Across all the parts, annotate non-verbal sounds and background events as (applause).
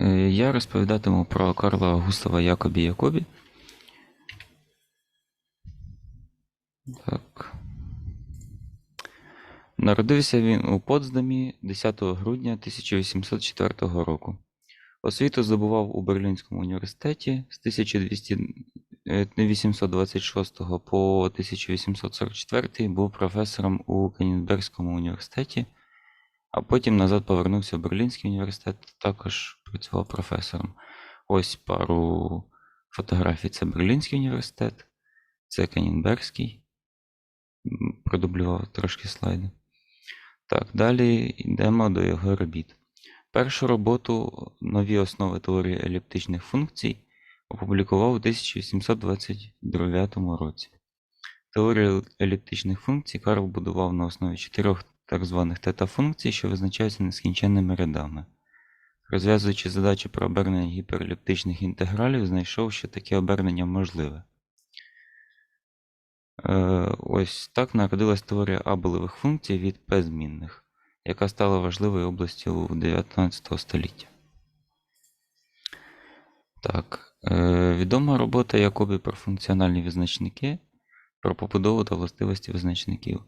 Е, Я розповідатиму про Карла Густава Якобі Якобі. Так. Народився він у Потсдамі 10 грудня 1804 року. Освіту здобував у Берлінському університеті з 1826 по 1844 був професором у Кенігсбергському університеті, а потім назад повернувся в Берлінський університет, також працював професором. Ось пару фотографій. Це Берлінський університет, це Кенігсбергський. М, Продублював трошки слайди. Так, далі йдемо до його робіт. Першу роботу Нові основи теорії еліптичних функцій опублікував у 1829 році. Теорію еліптичних функцій Карл будував на основі чотирьох так званих тета-функцій, що визначаються нескінченними рядами. Розв'язуючи задачі про обернення гіпереліптичних інтегралів, знайшов, що таке обернення можливе. Е, ось так народилась теорія абелевих функцій від P змінних, яка стала важливою областю 19 століття. Так, е, відома робота Якобі про функціональні визначники, про побудову та властивості визначників.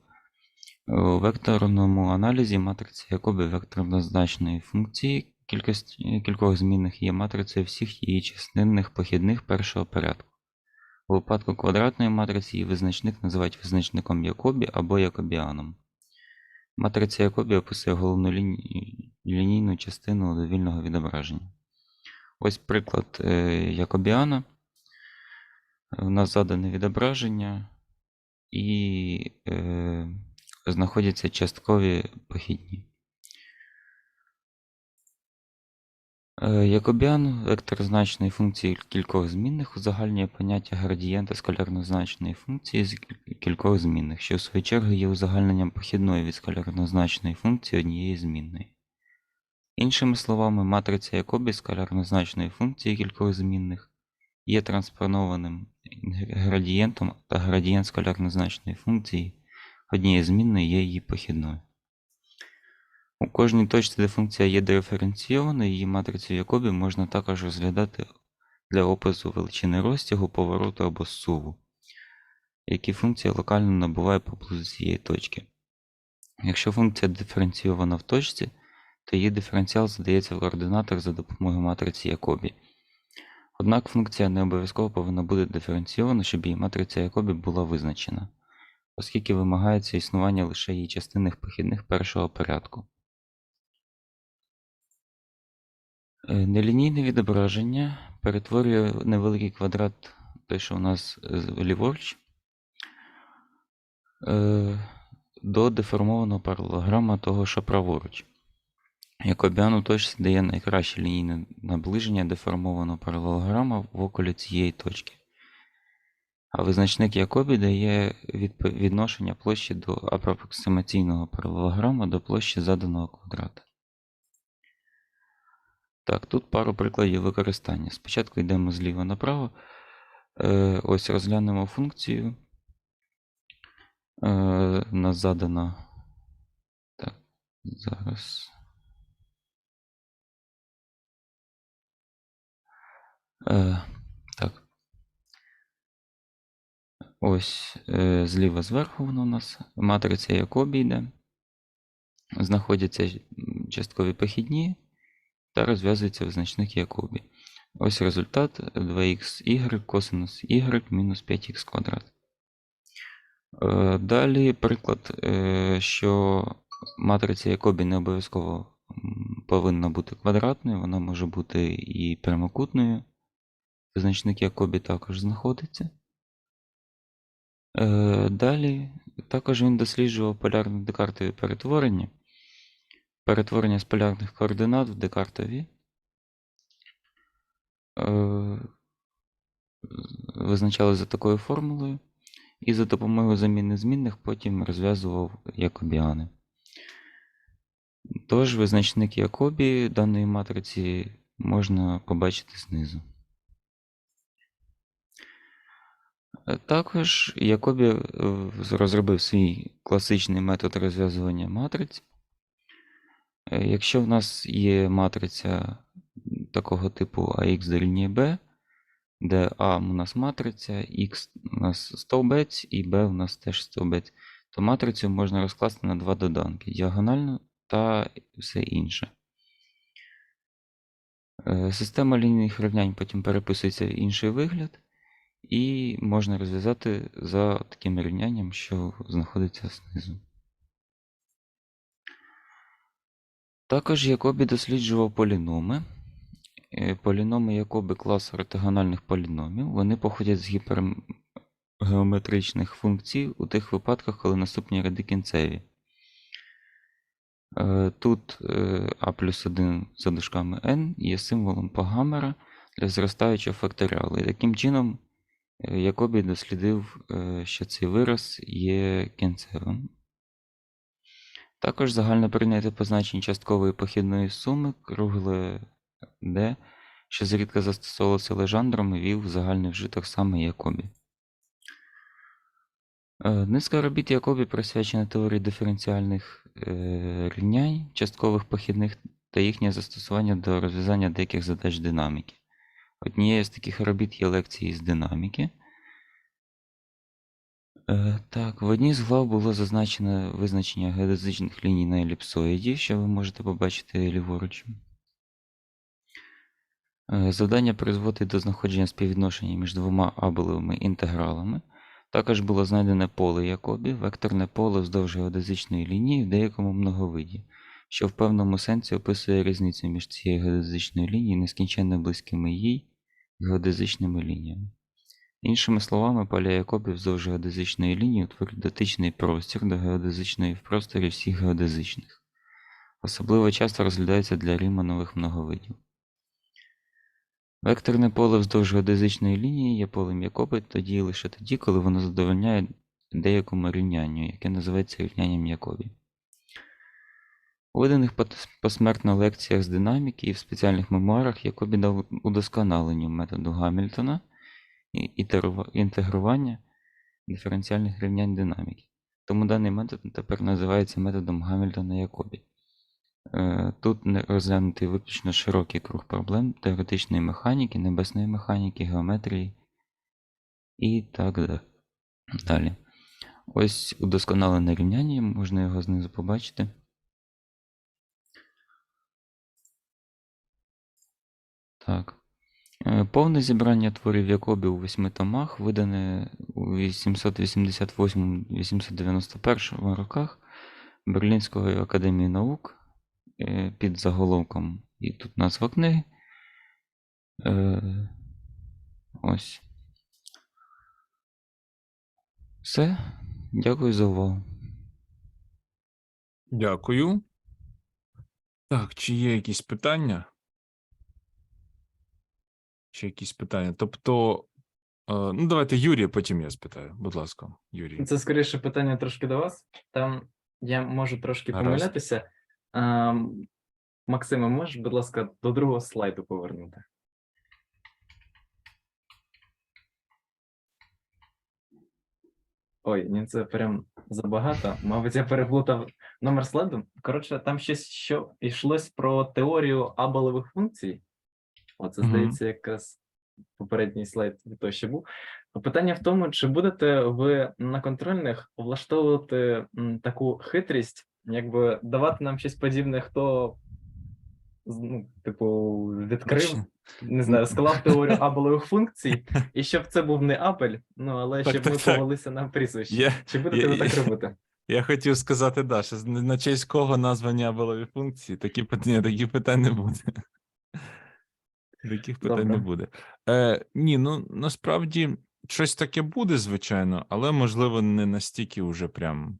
У векторному аналізі матриця Якобі векторнозначної функції кількості, кількох змінних є матрицею всіх її числинних похідних першого порядку. У випадку квадратної матриці її визначник називають визначником Якобі або Якобіаном. Матриця Якобі описує головну лінію, лінійну частину довільного відображення. Ось приклад е, Якобіана. У нас задане відображення і знаходяться часткові похідні. Е, Якобіан вектор значної функції кількох змінних узагальнює поняття градієнта скалярнозначної функції з кількох змінних, що в свою чергу є узагальненням похідної від скалярнозначної функції однієї змінної. Іншими словами, матриця Якобі скалярнозначної функції кількох змінних є транспонованим градієнтом та градієнт скалярнозначної функції однієї змінної є її похідною. У кожній точці, де функція є диференційованою, її матрицю Якобі можна також розглядати для опису величини розтягу, повороту або суву, які функція локально набуває поблизу цієї точки. Якщо функція диференційована в точці, то її диференціал задається в координатах за допомогою матриці Якобі. Однак функція не обов'язково повинна бути диференційована, щоб її матриця Якобі була визначена, оскільки вимагається існування лише її частинних похідних першого порядку. Е, Нелінійне відображення перетворює невеликий квадрат, той, що у нас е, ліворуч, е, до деформованого паралелограма того, що праворуч. Якобіан у точці дає найкраще лінійне наближення деформованого паралелограма в околі цієї точки. А визначник Якобі дає відношення площі до апроксимаційного паралелограма до площі заданого квадрата. Так, тут пару прикладів використання. Спочатку йдемо зліва направо. Е, ось розглянемо функцію. Е, нас задано. Так, зараз. Е, так. Ось е, зліва зверху воно у нас матриця Якобі йде. Знаходяться часткові похідні та розв'язується визначник Якобі. Ось результат 2х косинус y мінус 5х квадрат. Е, Далі приклад, е, що матриця Якобі не обов'язково повинна бути квадратною, вона може бути і прямокутною. Визначник Якобі також знаходиться. Е, Далі також він досліджував полярне декартові перетворення. Перетворення з полярних координат в декартові. Е, Визначали за такою формулою. І за допомогою заміни змінних потім розв'язував якобіани. Тож визначник Якобі даної матриці можна побачити знизу. Е, Також Якобі е, розробив свій класичний метод розв'язування матриць. Е, Якщо в нас є матриця такого типу AX дорівнює B, де А у нас матриця, X у нас стовбець і B у нас теж стовбець, то матрицю можна розкласти на два доданки діагонально та все інше. Е, Система лінійних рівнянь потім переписується в інший вигляд, і можна розв'язати за таким рівнянням, що знаходиться знизу. Також Якобі досліджував поліноми. Е, Поліноми Якоби класу ортогональних поліномів, вони походять з гіпергеометричних функцій у тих випадках, коли наступні ряди кінцеві. Е, Тут е, а плюс 1 за дужками n є символом Пагамера для зростаючого факторіалу. І таким чином Якобі дослідив, е, що цей вираз є кінцевим. Також загально прийняте позначення часткової похідної суми кругле D, що зрідка застосовувалося Лежандром і вів загальний вжиток саме Якобі. Е, Низка робіт Якобі присвячена теорії диференціальних е, рівнянь, часткових похідних та їхнє застосування до розв'язання деяких задач динаміки. Однією з таких робіт є лекції з динаміки. Е, Так, в одній з глав було зазначено визначення геодезичних ліній на еліпсоїді, що ви можете побачити ліворуч. Е, Завдання призводить до знаходження співвідношення між двома абелевими інтегралами. Також було знайдене поле Якобі, векторне поле вздовж геодезичної лінії в деякому многовиді, що в певному сенсі описує різницю між цією геодезичною лінією і нескінченно близькими їй геодезичними лініями. Іншими словами, поля Якобі вздовж геодезичної лінії утворюють дотичний простір до геодезичної в просторі всіх геодезичних. Особливо часто розглядаються для ріманових многовидів. Векторне поле вздовж геодезичної лінії є полем Якоби тоді лише тоді, коли воно задовольняє деякому рівнянню, яке називається рівнянням Якобі. У виданих посмертно лекціях з динаміки і в спеціальних мемуарах Якобі дав удосконаленню методу Гамільтона і інтегрування диференціальних рівнянь динаміки. Тому даний метод тепер називається методом Гамільтона-Якобі. Е, Тут розглянутий виключно широкий круг проблем теоретичної механіки, небесної механіки, геометрії і так далі. Ось удосконалене рівняння, можна його знизу побачити. Так. Е, Повне зібрання творів Якобі у восьми томах, видане у 888-891 роках Берлінської академії наук е, під заголовком і тут назва книги. Е, Ось. Все. Дякую за увагу. Дякую. Так, чи є якісь питання? Чи якісь питання? Тобто, е, ну давайте Юрій, потім я спитаю. Будь ласка, Юрій. Це скоріше питання трошки до вас. Там я можу трошки Гаразд. помилятися. Ем, Максиме, можеш, будь ласка, до другого слайду повернути? Ой, ні, це прям забагато. Мабуть, я переплутав номер слайду. Коротше, там щось що йшлось про теорію абелевих функцій. Оце, Мгм. здається, якраз попередній слайд від того, що був. Питання в тому, чи будете ви на контрольних влаштовувати таку хитрість, якби давати нам щось подібне, хто ну, типу, відкрив, не знаю, склав теорію (laughs) абелевих функцій, і щоб це був не апель, ну але Так, щоб так, ми так. повелися на прізвище. Я, Чи будете я- ви так я- робити? (laughs) я хотів сказати, да, що на честь кого названня абелові функції, такі питання, таких питань не буде. Таких питань не буде. Е, ні, ну насправді щось таке буде, звичайно, але можливо не настільки вже прям,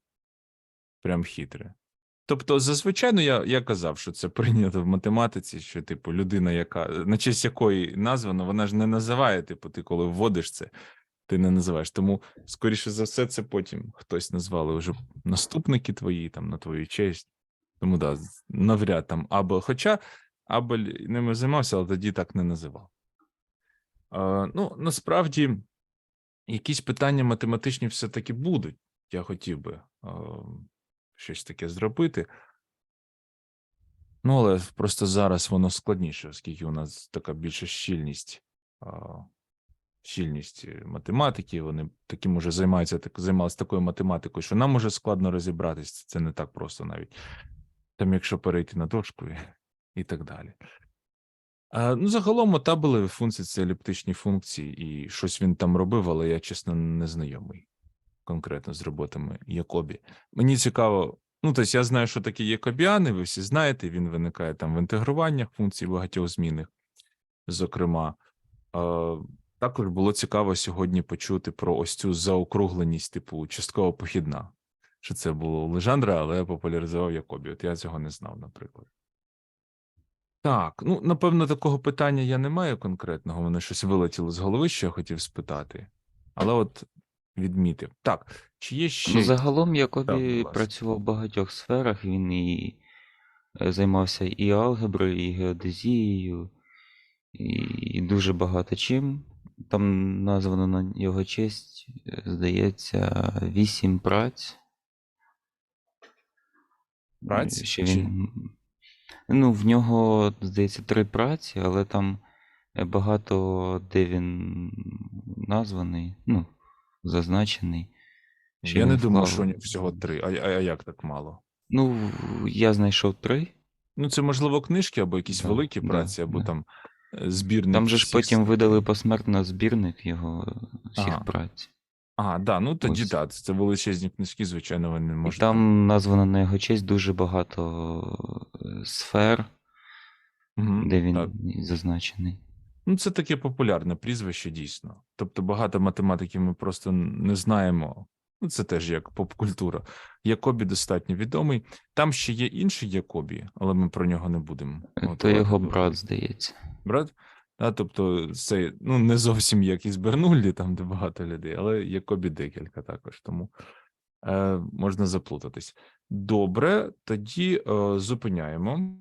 прям хитре. Тобто, зазвичай ну, я, я казав, що це (laughs) прийнято в математиці, що, типу, людина, яка на честь якої названо, вона ж не називає, типу, ти коли вводиш це, ти не називаєш. Тому, скоріше за все, це потім хтось назвали вже наступники твої, там, на твою честь. Тому да, навряд там Абель. Хоча Абель ними займався, але тоді так не називав. Ну, насправді, якісь питання математичні все-таки будуть. Я хотів би щось таке зробити. Ну, але просто зараз воно складніше, оскільки у нас така більша щільність, щільність математики. Вони таким уже займаються, так, займалися такою математикою, що нам уже складно розібратися. Це не так просто навіть. Там, якщо перейти на дошку і, так далі. Ну, загалом, табелеві функції це еліптичні функції, і щось він там робив, але я, чесно, не знайомий конкретно з роботами Якобі. Мені цікаво, ну, тобто я знаю, що таке Якобіани, ви всі знаєте, він виникає там в інтегруваннях функцій багатьох змінних, зокрема. Також було цікаво сьогодні почути про ось цю заокругленість, типу частково похідна. Що це було Лежандра, але я популяризував Якобі. От я цього не знав, наприклад. Так, ну напевно, такого питання я не маю конкретного. Воно щось вилетіло з голови, що я хотів спитати. Але от відмітив. Так, чи є ще. Ну, загалом Якобі працював в багатьох сферах. Він і е, займався і алгеброю, і геодезією, і, і дуже багато чим. Там названо на його честь, е, здається, вісім праць. Праць Е, Що чи- він... Ну, в нього, здається, три праці, але там е, багато де він названий, ну, зазначений. Я не думав, вклав- що всього три. А, а, а як так мало? Ну, я знайшов три. Ну, це можливо книжки або якісь Да, великі да, праці, або да. там е, збірник. Там же ж потім видали посмертно збірник його всіх Ага. праць. Ага, да, ну тоді Ось. так, це величезні книжки, звичайно, вони не І можуть. там названо на його честь дуже багато е, сфер, Мгм, де він так. зазначений. Ну, це таке популярне прізвище, дійсно. Тобто багато математиків ми просто не знаємо. Ну, це теж як поп-культура. Якобі достатньо відомий. Там ще є інший Якобі, але ми про нього не будемо. Е, То готувати його брат, здається. Брат? А, тобто, це ну, не зовсім як із Бернуллі, там, де багато людей, але Якобі декілька також, тому е, можна заплутатись. Добре, тоді е, зупиняємо.